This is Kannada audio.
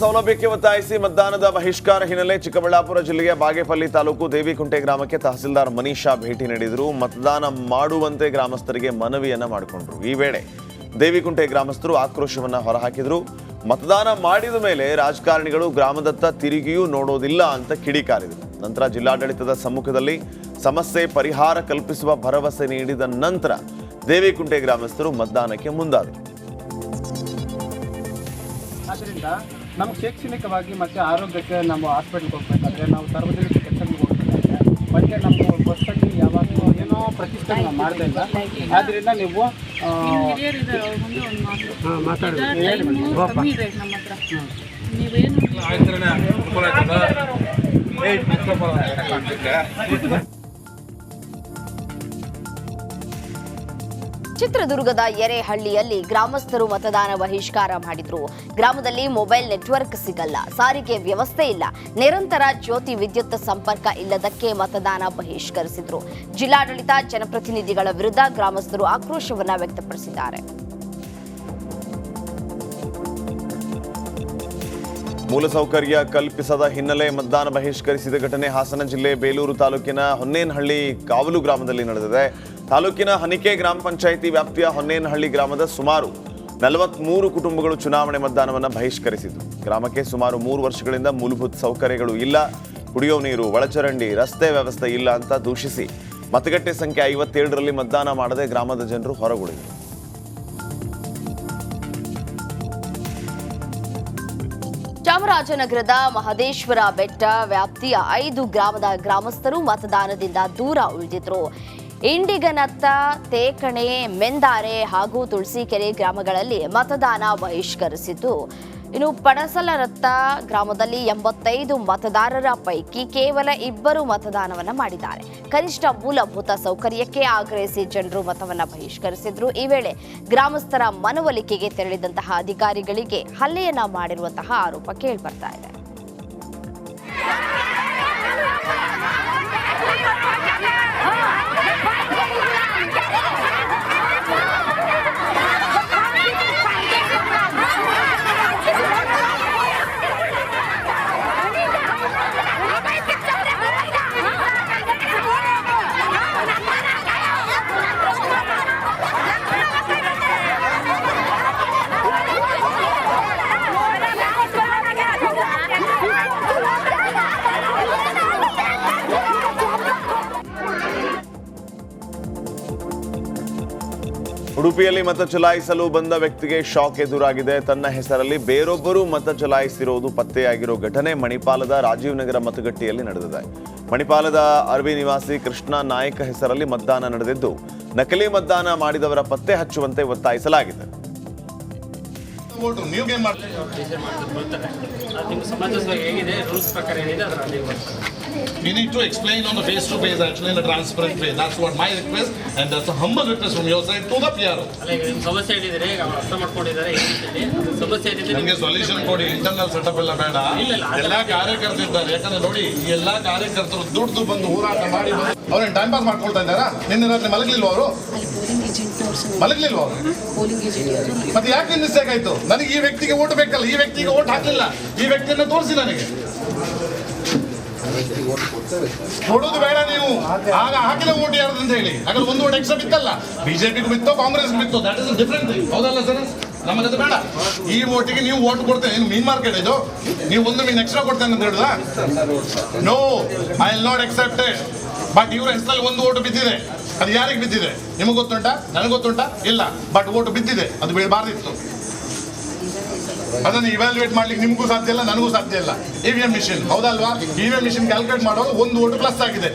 ಸೌಲಭ್ಯಕ್ಕೆ ಒತ್ತಾಯಿಸಿ ಮತದಾನದ ಬಹಿಷ್ಕಾರ ಹಿನ್ನೆಲೆ ಚಿಕ್ಕಬಳ್ಳಾಪುರ ಜಿಲ್ಲೆಯ ಬಾಗೇಪಲ್ಲಿ ತಾಲೂಕು ದೇವಿಕುಂಟೆ ಗ್ರಾಮಕ್ಕೆ ತಹಸೀಲ್ದಾರ್ ಮನೀಷಾ ಭೇಟಿ ನೀಡಿದರು. ಮತದಾನ ಮಾಡುವಂತೆ ಗ್ರಾಮಸ್ಥರಿಗೆ ಮನವಿಯನ್ನ ಮಾಡಿಕೊಂಡರು. ಈ ವೇಳೆ ದೇವಿಕುಂಟೆ ಗ್ರಾಮಸ್ಥರು ಆಕ್ರೋಶವನ್ನ ಹೊರಹಾಕಿದರು. ಮತದಾನ ಮಾಡಿದ ಮೇಲೆ ರಾಜಕಾರಣಿಗಳು ಗ್ರಾಮದತ್ತ ತಿರುಗಿಯೂ ನೋಡೋದಿಲ್ಲ ಅಂತ ಕಿಡಿಕಾರಿದರು ನಂತರ ಜಿಲ್ಲಾಡಳಿತದ ಸಮ್ಮುಖದಲ್ಲಿ ಸಮಸ್ಯೆ ಪರಿಹಾರ ಕಲ್ಪಿಸುವ ಭರವಸೆ ನೀಡಿದ ನಂತರ ದೇವಿಕುಂಟೆ ಗ್ರಾಮಸ್ಥರು ಮತದಾನಕ್ಕೆ ಮುಂದಾದರು. ನಮ್ಮ ಶೈಕ್ಷಣಿಕವಾಗಿ ಮತ್ತು ಆರೋಗ್ಯಕ್ಕೆ ನಮ್ಮ ಹಾಸ್ಪಿಟ್ಲ್ಗೆ ಹೋಗ್ಬೇಕಾದ್ರೆ ನಾವು ಸಾರ್ವಜನಿಕ ಕೆಲಸಕ್ಕೆ ಹೋಗ್ಬೇಕಾದ್ರೆ ಮತ್ತೆ ನಮ್ಮ ಬಸ್ಸಲ್ಲಿ ಯಾವಾಗಲೂ ಏನೋ ಪ್ರತಿಷ್ಠೆ ನಾವು ಮಾಡ್ತಾ ಇಲ್ಲ. ಆದ್ದರಿಂದ ನೀವು ಆ, ಹಿರಿಯರು ಮುಂದೆ ಒಂದು ಮಾತು ಹಾಂ ಮಾತಾಡಿ ನೀವೇನು ಚಿತ್ರದುರ್ಗದ ಎರೆಹಳ್ಳಿಯಲ್ಲಿ ಗ್ರಾಮಸ್ಥರು ಮತದಾನ ಬಹಿಷ್ಕಾರ ಮಾಡಿದ್ರು. ಗ್ರಾಮದಲ್ಲಿ ಮೊಬೈಲ್ ನೆಟ್ವರ್ಕ್ ಸಿಗಲ್ಲ. ಸಾರಿಗೆ ವ್ಯವಸ್ಥೆ ಇಲ್ಲ. ನಿರಂತರ ಜ್ಯೋತಿ ವಿದ್ಯುತ್ ಸಂಪರ್ಕ ಇಲ್ಲದಕ್ಕೆ ಮತದಾನ ಬಹಿಷ್ಕರಿಸಿದ್ರು. ಜಿಲ್ಲಾಡಳಿತ ಜನಪ್ರತಿನಿಧಿಗಳ ವಿರುದ್ಧ ಗ್ರಾಮಸ್ಥರು ಆಕ್ರೋಶವನ್ನ ವ್ಯಕ್ತಪಡಿಸಿದ್ದಾರೆ. ಮೂಲಸೌಕರ್ಯ ಕಲ್ಪಿಸದ ಹಿನ್ನೆಲೆ ಮತದಾನ ಬಹಿಷ್ಕರಿಸಿದ ಘಟನೆ ಹಾಸನ ಜಿಲ್ಲೆ ಬೇಲೂರು ತಾಲೂಕಿನ ಹೊನ್ನೇನಹಳ್ಳಿ ಕಾವಲು ಗ್ರಾಮದಲ್ಲಿ ನಡೆದಿದೆ. ತಾಲೂಕಿನ ಹನಿಕೆ ಗ್ರಾಮ ಪಂಚಾಯಿತಿ ವ್ಯಾಪ್ತಿಯ ಹೊನ್ನೇನಹಳ್ಳಿ ಗ್ರಾಮದ ಸುಮಾರು ನಲವತ್ಮೂರು ಕುಟುಂಬಗಳು ಚುನಾವಣೆ ಮತದಾನವನ್ನು ಬಹಿಷ್ಕರಿಸಿದ್ದು ಗ್ರಾಮಕ್ಕೆ ಸುಮಾರು ಮೂರು ವರ್ಷಗಳಿಂದ ಮೂಲಭೂತ ಸೌಕರ್ಯಗಳು ಇಲ್ಲ. ಕುಡಿಯೋ ನೀರು, ಒಳಚರಂಡಿ, ರಸ್ತೆ ವ್ಯವಸ್ಥೆ ಇಲ್ಲ ಅಂತ ದೂಷಿಸಿ ಮತಗಟ್ಟೆ ಸಂಖ್ಯೆ ಐವತ್ತೇಳರಲ್ಲಿ ಮತದಾನ ಮಾಡದೆ ಗ್ರಾಮದ ಜನರು ಹೊರಗುಳಿದರು. ಚಾಮರಾಜನಗರದ ಮಹದೇಶ್ವರ ಬೆಟ್ಟ ವ್ಯಾಪ್ತಿಯ ಐದು ಗ್ರಾಮದ ಗ್ರಾಮಸ್ಥರು ಮತದಾನದಿಂದ ದೂರ ಉಳಿದಿದ್ರು. ಇಂಡಿಗನತ್ತ, ತೇಕಣೆ, ಮೆಂದಾರೆ ಹಾಗೂ ತುಳಸಿಕೆರೆ ಗ್ರಾಮಗಳಲ್ಲಿ ಮತದಾನ ಬಹಿಷ್ಕರಿಸಿತು. ಇನ್ನು ಪಡಸಲರತ್ತ ಗ್ರಾಮದಲ್ಲಿ ಎಂಬತ್ತೈದು ಮತದಾರರ ಪೈಕಿ ಕೇವಲ ಇಬ್ಬರು ಮತದಾನವನ್ನು ಮಾಡಿದ್ದಾರೆ. ಕನಿಷ್ಠ ಮೂಲಭೂತ ಸೌಕರ್ಯಕ್ಕೆ ಆಗ್ರಹಿಸಿ ಜನರು ಮತವನ್ನು ಬಹಿಷ್ಕರಿಸಿದ್ರು. ಈ ವೇಳೆ ಗ್ರಾಮಸ್ಥರ ಮನವೊಲಿಕೆಗೆ ತೆರಳಿದಂತಹ ಅಧಿಕಾರಿಗಳಿಗೆ ಹಲ್ಲೆಯನ್ನ ಮಾಡಿರುವಂತಹ ಆರೋಪ ಕೇಳಿಬರ್ತಾ ಇದೆ. ಉಡುಪಿಯಲ್ಲಿ ಮತ ಚಲಾಯಿಸಲು ಬಂದ ವ್ಯಕ್ತಿಗೆ ಶಾಕ್ ಎದುರಾಗಿದೆ. ತನ್ನ ಹೆಸರಲ್ಲಿ ಬೇರೊಬ್ಬರು ಮತ ಚಲಾಯಿಸಿರುವುದು ಪತ್ತೆಯಾಗಿರೋ ಘಟನೆ ಮಣಿಪಾಲದ ರಾಜೀವ್ ನಗರ ಮತಗಟ್ಟೆಯಲ್ಲಿ ನಡೆದಿದೆ. ಮಣಿಪಾಲದ ಅರಬಿ ನಿವಾಸಿ ಕೃಷ್ಣ ನಾಯಕ ಹೆಸರಲ್ಲಿ ಮತದಾನ ನಡೆದಿದ್ದು, ನಕಲಿ ಮತದಾನ ಮಾಡಿದವರ ಪತ್ತೆ ಹಚ್ಚುವಂತೆ ಒತ್ತಾಯಿಸಲಾಗಿದೆ. ಓಟು ನೀವೇನ್ ಮಾಡ್ತೀರಿ? We need to explain on the face to face, actually in a transparent way. That's what my request, and that's a humble request from your side to the PRO. ಸಮಸ್ಯೆ ಮಾಡ್ಕೊಂಡಿದ್ದಾರೆ ಸಮಸ್ಯೆ ನಮಗೆ ಸೊಲ್ಯೂಷನ್ ಕೊಡಿ. ಇಂಟರ್ನಲ್ ಸೆಟಪ್ ಎಲ್ಲ ಬೇಡ. ಎಲ್ಲಾ ಕಾರ್ಯಕರ್ತರು ಇದ್ದಾರೆ. ಯಾಕಂದ್ರೆ ನೋಡಿ ಈ ಎಲ್ಲಾ ಕಾರ್ಯಕರ್ತರು ದುಡ್ದು ಬಂದು ಹೋರಾಟ ಮಾಡಿ ಅವ್ರೇನ್ ಟೈಮ್ ಪಾಸ್ ಮಾಡ್ಕೊಳ್ತಾ ಇದ್ದಾರಾ? ನಿನ್ನೆ ರಾತ್ರಿ ಅವರು? ಪೋಲಿಂಗ್ ಏಜೆಂಟ್ ಅವರು ಮಲಗಲಿಲ್ವ ಅವರು? ಪೋಲಿಂಗ್ ಏಜೆಂಟ್ ಮತ್ತೆ ಯಾಕೆ ಮಿಸ್ಟೇಕ್ ಆಯ್ತು? ನನಗೆ ಈ ವ್ಯಕ್ತಿಗೆ ಓಟ್ ಬೇಕಲ್ಲ ಈ ವ್ಯಕ್ತಿಗೆ ಓಟ್ ಹಾಕಲಿಲ್ಲ ಈ ವ್ಯಕ್ತಿಯನ್ನ ತೋರಿಸಿ ನನಗೆ. ಕೊಡೋದು ಬೇಡ ನೀವು. ಆಗ ಹಾಕಿದ ಓಟ್ ಯಾರ್ದು ಅಂತ ಹೇಳಿ. ಹಾಗಾದ್ರೆ ಒಂದು ಓಟ್ ಎಕ್ಸ್ಟ್ರಾ ಬಿತ್ತಲ್ಲ. ಬಿಜೆಪಿಗೂ ಬಿತ್ತೋ ಕಾಂಗ್ರೆಸ್ ಬಿತ್ತೋ ದಟ್ ಇಸ್ ಡಿಫ್ರೆಂಟ್ ಹೌದಲ್ಲ ಸರ್? ನಮಗದು ಬೇಡ. ಈ ಓಟಿಗೆ ನೀವು ಓಟ್ ಕೊಡ್ತೇನೆ. ಏನು ಮೀನ್ ಮಾರ್ಕೆಟ್ ಇದು? ನೀವು ಒಂದು ಮೀನ್ ಎಕ್ಸ್ಟ್ರಾ ಕೊಡ್ತೇನೆ ಅಂತ ಹೇಳಿದ no I will not accepted but ಇವ್ರ ಹೆಸರಲ್ಲಿ ಒಂದು ಓಟ್ ಬಿದ್ದಿದೆ. ಅದು ಯಾರಿಗೆ ಬಿದ್ದಿದೆ? ನಿಮಗೆ ಗೊತ್ತುಂಟಾ? ನನಗೆ ಗೊತ್ತುಂಟಾ? ಇಲ್ಲ. ಬಟ್ ಓಟು ಬಿದ್ದಿದೆ. ಅದು ಬೀಳಬಾರ್ದಿತ್ತು. ಅದನ್ನು ಇವ್ಯಾಲ್ಯೂಯೇಟ್ ಮಾಡ್ಲಿಕ್ಕೆ ನಿಮಗೂ ಸಾಧ್ಯ ಇಲ್ಲ, ನನಗೂ ಸಾಧ್ಯ ಇಲ್ಲ. ಇ ವಿ ಎಂ ಮಿಷಿನ್ ಹೌದಲ್ವಾ? E V M machine calculate ಮಾಡೋದು ಒಂದು ಓಟು ಪ್ಲಸ್ ಆಗಿದೆ.